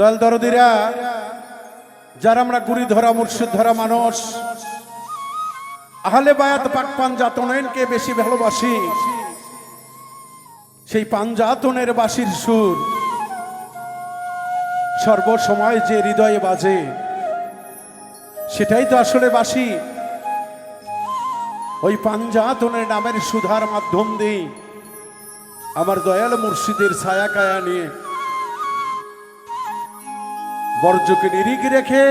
দল দরদিরা, যারা আমরা গুড়ি ধরা, মুর্শিদ ধরা মানুষ, আহলে বায়াত পাক পাঞ্জাতনয়নকে বেশি ভালোবাসি? সেই পাঞ্জাতনের বাসির সুর সর্বসময় যে হৃদয়ে বাজে, সেটাই তো আসলে বাসি। ওই পাঞ্জাতনের নামের সুধার মাধ্যম দিয়ে আমার দয়াল মুর্শিদের ছায়া কায়া নিয়ে বর্জ্যকে নিরিখ রেখে,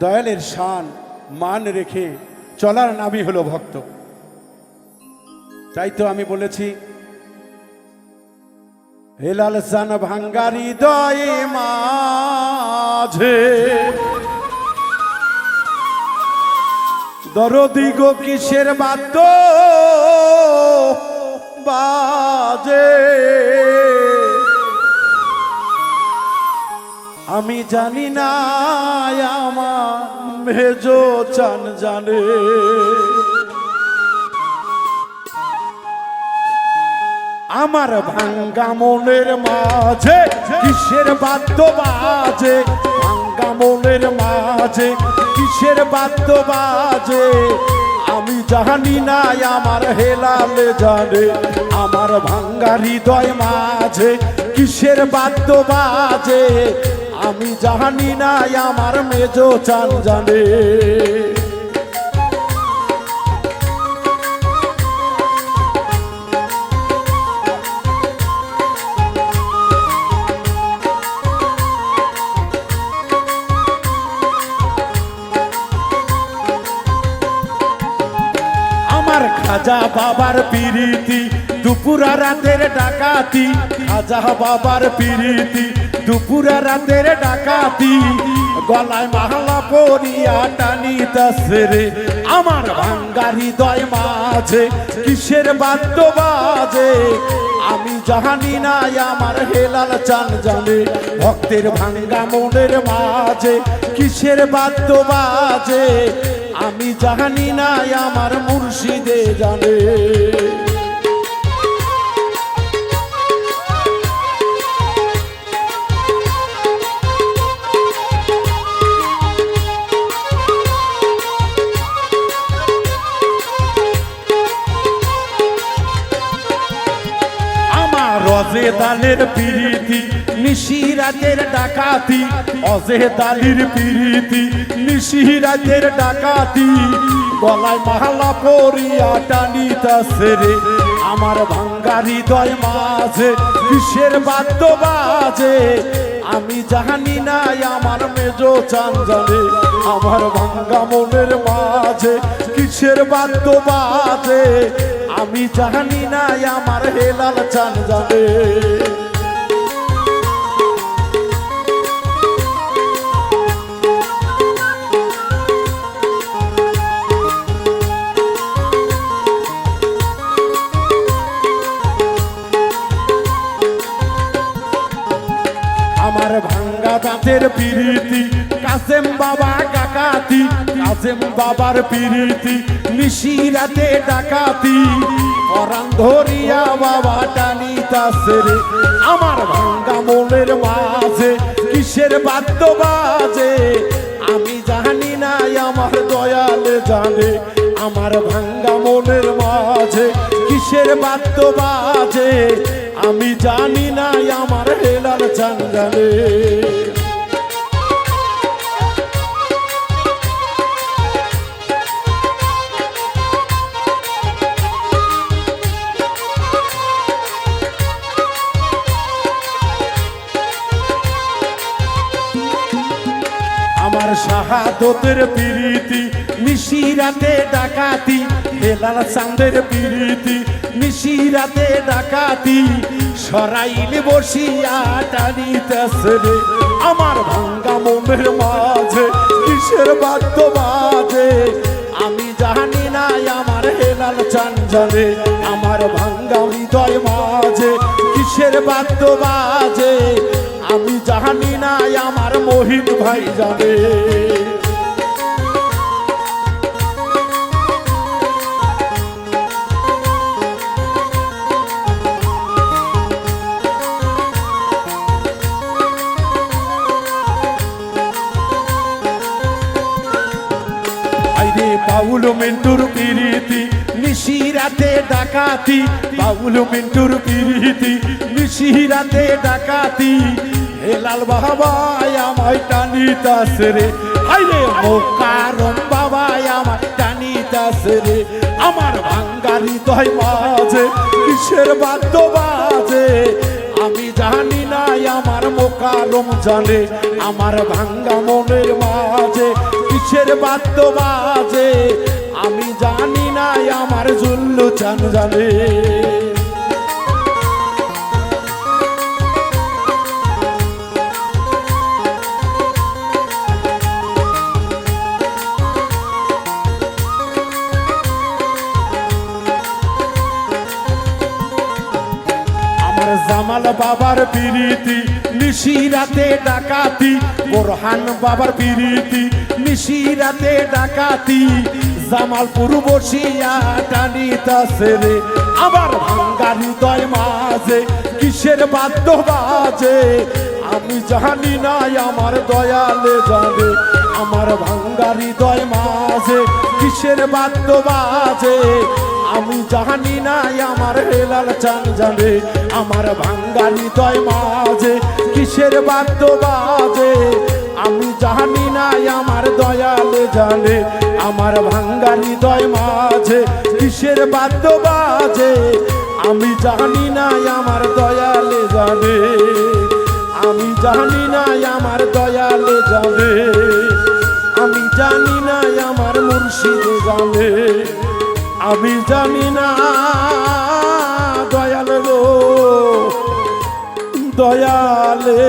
দয়ালের শান, মান রেখে চলার নামই হলো ভক্ত। তাই তো আমি বলেছি হেলাল সান ভাঙ্গারি দয়ে মাঝে, দরদি গো কিসের বাদ্য বাজে? আমি জানি না আমার চান জানে। আমার ভাঙ্গা মনের মাঝে কিসের বাদ্য বাজে? ভাঙ্গা মনের মাঝে কিসের বাদ্য বাজে? আমি জানি না আমার হেলালে জানে। আমার ভাঙ্গা হৃদয় মাঝে কিসের বাদ্য বাজে? আমি জানি না আমার মেজো চান জানে খাজা বাবার পিরিতি, দুপুরা রাতের ডাকাতি। খাজা বাবার পিরিতি দুপুরা রাতের ডাকাতি, গলায় মাহলা পরিয়া টানি রে। আমার ভাঙ্গা হৃদয় মাঝে কিসের বাদ্য বাজে আমি জানি না আমার হেলাল চান জানে। ভক্তের ভাঙ্গা মনের মাঝে কিসের বাদ্য বাজে আমি জানি না আমার মুর্শিদে জানে। আমার অজে দালের পিরিতি। নিশিরাতের ডাকাতি অজে দালির পিরিতি, নিশিরাতের ডাকাতি। গলায় মালা পরিয়া টানিতাছে রে, আমার ভাঙ্গা হৃদয় মাঝে, কিসের বাদ্য বাজে? আমি জানি না আমার মেজো চান জানে আমার ভাঙ্গা মনের মাঝে, কিসের বাদ্য বাজে? আমি জানি না আমার হেলাল চান জানে ভাঙ্গা পিরিতি কাসেম বাবা কাকাতি কাসেম বাবার পিরিতি, নিশিরাতে ডাকাতি। পরাণ ধরিয়া বাবা টানিতাছে রে, আমার ভাঙ্গা মনের মাঝে, কিসের বাদ্য বাজে? আমি জানি না আমার দয়ালে জানে, আমার ভাঙ্গা মনের মাঝে, কিসের বাদ্য বাজে? আমি জানি না আমার হেলার চান আমার শাহাদতের পিরিতি নিশিরাতে ডাকাতি হেলাল চাঁদের পিরিতি নিশিরাতে ডাকাতি, সরাইল বসিয়া টানিতেছে আমার ভাঙ্গা মনের মাঝে, কিসের বাদ্য বাজে আমি জানি না আমার হেলাল চান জানে আমার ভাঙ্গা হৃদয় মাঝে, কিসের বাদ্য বাজে আমি জানি না আমার মহিন ভাই জানে। বাউল মিন্টুর পিরিতি, নিশি রাতে ডাকাতি। বাউল মিন্টুর পিরিতি, নিশি রাতে ডাকাতি। হেলাল বাবাই আমায় টানিতাছে রে। হাইরে মোকারম বাবাই আমায় টানিতাছে রে। আমার ভাঙ্গারি দয় মাঝে, কিসের বাদ্য বাজে? আমি জানি নাই আমার মোকারম জানে, আমার ভাঙ্গা মনের মাঝে কিসের বাদ্য বাজে? আমি জানি নাই আমার জুল্লু চান জানে। জামাল বাবার পিরিতি নিশিরাতে ডাকাতি। বোরহান বাবার পিরিতি নিশিরাতে ডাকাতি। জামালপুর বসিয়া টানিতাছে রে, আমার ভাঙ্গা হৃদয় মাঝে, কিসের বাদ্য বাজে? আমি জানি নাই আমার দয়ালে জানে আমার ভাঙ্গা হৃদয় মাঝে, কিসের বাদ্য বাজে? আমি জানি নাই আমার হেলাল চান জানে, আমার ভাঙ্গা হৃদয় মাঝে, কিসের বাদ্য বাজে? আমি জানি নাই আমার দয়ালে জানে, আমার ভাঙ্গা হৃদয় মাঝে, কিসের বাদ্য বাজে? আমি জানি নাই আমার দয়ালে জানে, আমি জানি নাই আমার দয়ালে জানে, আমি জানি নাই আমার মুর্শিদে জানে। আমি জানি না দয়াল গো দয়ালে